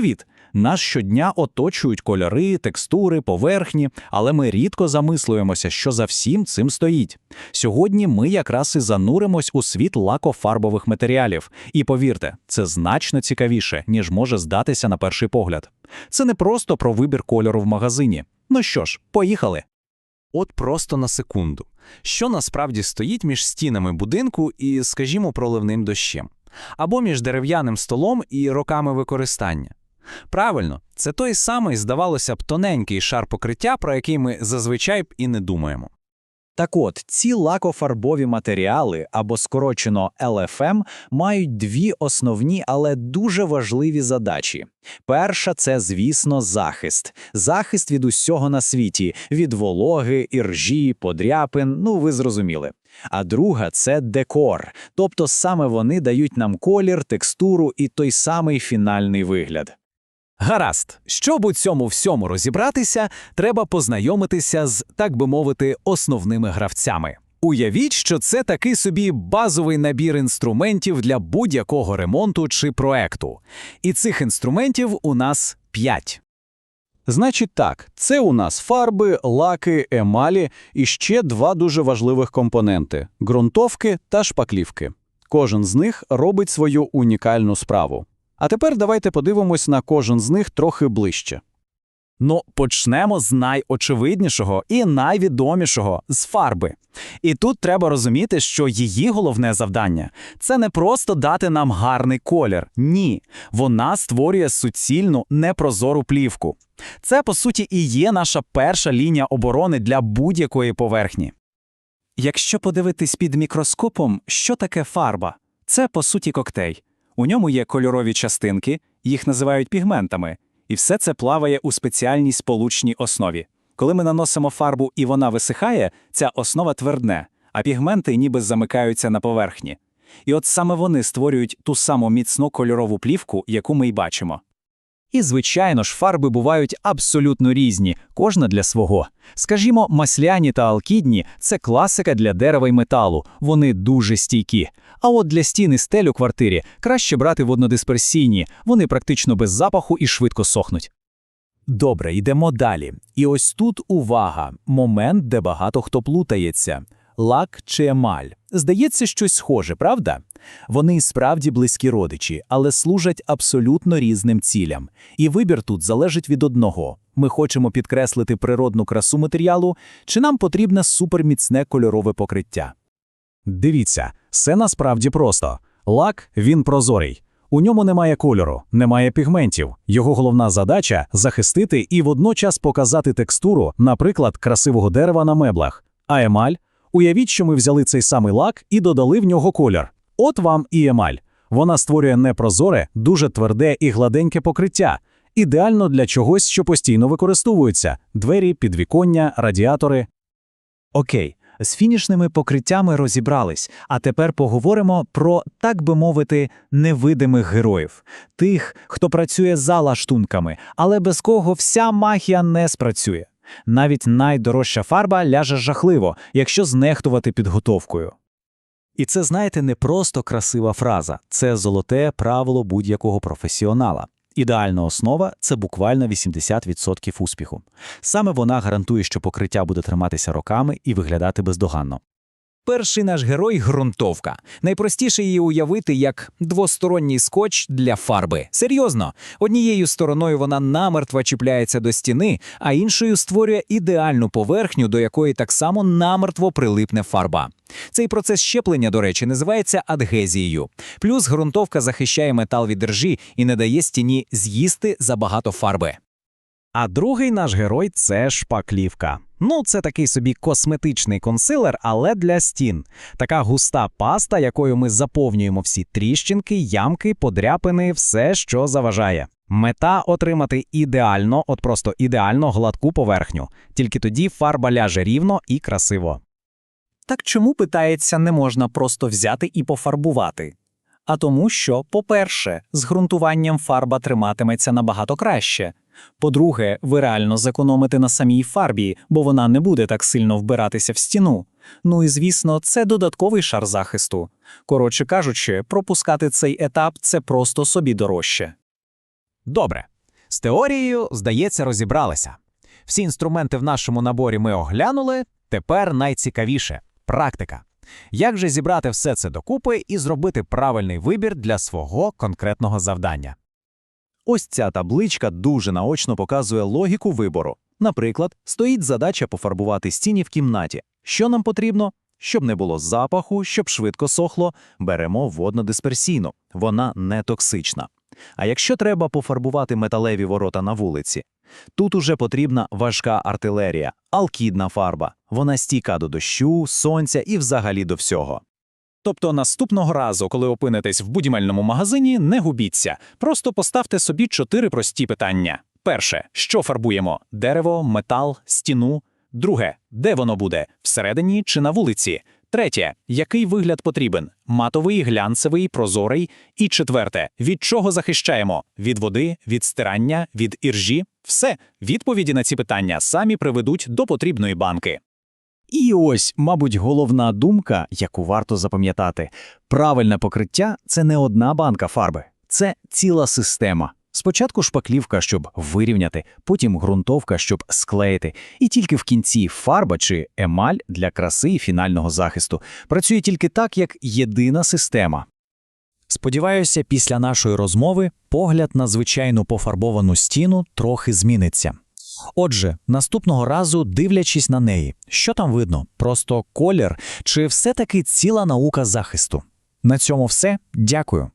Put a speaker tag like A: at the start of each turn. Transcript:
A: Привіт! Нас щодня оточують кольори, текстури, поверхні, але ми рідко замислюємося, що за всім цим стоїть. Сьогодні ми якраз і зануримось у світ лакофарбових матеріалів. І повірте, це значно цікавіше, ніж може здатися на перший погляд. Це не просто про вибір кольору в магазині. Ну що ж, поїхали.
B: От просто на секунду. Що насправді стоїть між стінами будинку і, скажімо, проливним дощем? Або між дерев'яним столом і роками використання? Правильно, це той самий, здавалося б, тоненький шар покриття, про який ми зазвичай б і не думаємо.
A: Так от, ці лакофарбові матеріали, або скорочено LFM, мають дві основні, але дуже важливі задачі. Перша це, звісно, захист. Захист від усього на світі, від вологи, іржі, подряпин, ну ви зрозуміли. А друга це декор, тобто саме вони дають нам колір, текстуру і той самий фінальний вигляд.
B: Гаразд, щоб у цьому всьому розібратися, треба познайомитися з, так би мовити, основними гравцями. Уявіть, що це такий собі базовий набір інструментів для будь-якого ремонту чи проекту. І цих інструментів у нас п'ять.
A: Значить так, це у нас фарби, лаки, емалі і ще два дуже важливих компоненти ґрунтовки та шпаклівки. Кожен з них робить свою унікальну справу. А тепер давайте подивимось на кожен з них трохи ближче.
B: Ну, почнемо з найочевиднішого і найвідомішого з фарби. І тут треба розуміти, що її головне завдання це не просто дати нам гарний колір. Ні, вона створює суцільну непрозору плівку. Це, по суті, і є наша перша лінія оборони для будь-якої поверхні. Якщо подивитись під мікроскопом, що таке фарба? Це, по суті, коктейль. У ньому є кольорові частинки, їх називають пігментами, і все це плаває у спеціальній сполучній основі. Коли ми наносимо фарбу і вона висихає, ця основа твердне, а пігменти ніби замикаються на поверхні. І от саме вони створюють ту саму міцну кольорову плівку, яку ми й бачимо. І, звичайно ж, фарби бувають абсолютно різні, кожна для свого. Скажімо, масляні та алкідні це класика для дерева й металу, вони дуже стійкі. А от для стін і стель у квартирі краще брати воднодисперсійні, вони практично без запаху і швидко сохнуть. Добре, йдемо далі. І ось тут увага, момент, де багато хто плутається. Лак чи емаль. Здається, щось схоже, правда? Вони і справді близькі родичі, але служать абсолютно різним цілям. І вибір тут залежить від одного: ми хочемо підкреслити природну красу матеріалу, чи нам потрібне суперміцне кольорове покриття. Дивіться, все насправді просто. Лак він прозорий. У ньому немає кольору, немає пігментів. Його головна задача захистити і водночас показати текстуру, наприклад, красивого дерева на меблах. А емаль уявіть, що ми взяли цей самий лак і додали в нього колір. От вам і емаль. Вона створює непрозоре, дуже тверде і гладеньке покриття, ідеально для чогось, що постійно використовується: двері, підвіконня, радіатори. Окей. З фінішними покриттями розібрались, а тепер поговоримо про, так би мовити, невидимих героїв, тих, хто працює за лаштунками, але без кого вся магія не спрацює. Навіть найдорожча фарба ляже жахливо, якщо знехтувати підготовкою. І це, знаєте, не просто красива фраза, це золоте правило будь-якого професіонала. Ідеальна основа це буквально 80% успіху. Саме вона гарантує, що покриття буде триматися роками і виглядати бездоганно. Перший наш герой ґрунтовка. Найпростіше її уявити як двосторонній скотч для фарби. Серйозно, однією стороною вона намертво чіпляється до стіни, а іншою створює ідеальну поверхню, до якої так само намертво прилипне фарба. Цей процес щеплення, до речі, називається адгезією. Плюс ґрунтовка захищає метал від держі і не дає стіні з'їсти забагато фарби. А другий наш герой це шпаклівка. Ну, це такий собі косметичний консилер, але для стін. Така густа паста, якою ми заповнюємо всі тріщинки, ямки, подряпини, все, що заважає. Мета отримати ідеально, от просто ідеально гладку поверхню. Тільки тоді фарба ляже рівно і красиво. Так чому, питається, не можна просто взяти і пофарбувати? А тому, що, по-перше, з ґрунтуванням фарба триматиметься набагато краще. По-друге, ви реально зекономите на самій фарбі, бо вона не буде так сильно вбиратися в стіну. Ну і звісно, це додатковий шар захисту. Коротше кажучи, пропускати цей етап це просто собі дорожче. Добре. З теорією, здається, розібралися. Всі інструменти в нашому наборі ми оглянули. Тепер найцікавіше практика. Як же зібрати все це докупи і зробити правильний вибір для свого конкретного завдання?
A: Ось ця табличка дуже наочно показує логіку вибору. Наприклад, стоїть задача пофарбувати стіні в кімнаті. Що нам потрібно? Щоб не було запаху, щоб швидко сохло, беремо воднодисперсійну. Вона не токсична. А якщо треба пофарбувати металеві ворота на вулиці, тут уже потрібна важка артилерія, алкідна фарба. Вона стійка до дощу, сонця і взагалі до всього.
C: Тобто наступного разу, коли опинитесь в будівельному магазині, не губіться. Просто поставте собі чотири прості питання. Перше, що фарбуємо? Дерево, метал, стіну. Друге, де воно буде? Всередині чи на вулиці? Третє, який вигляд потрібен? Матовий, глянцевий, прозорий. І четверте, від чого захищаємо? Від води, від стирання, від іржі? Все, відповіді на ці питання самі приведуть до потрібної банки.
A: І ось, мабуть, головна думка, яку варто запам'ятати. Правильне покриття – це не одна банка фарби, це ціла система. Спочатку шпаклівка, щоб вирівняти, потім ґрунтовка, щоб склеїти, і тільки в кінці фарба чи емаль для краси і фінального захисту. Працює тільки так, як єдина система. Сподіваюся, після нашої розмови погляд на звичайну пофарбовану стіну трохи зміниться. Отже, наступного разу, дивлячись на неї, що там видно? Просто колір чи все-таки ціла наука захисту? На цьому все. Дякую.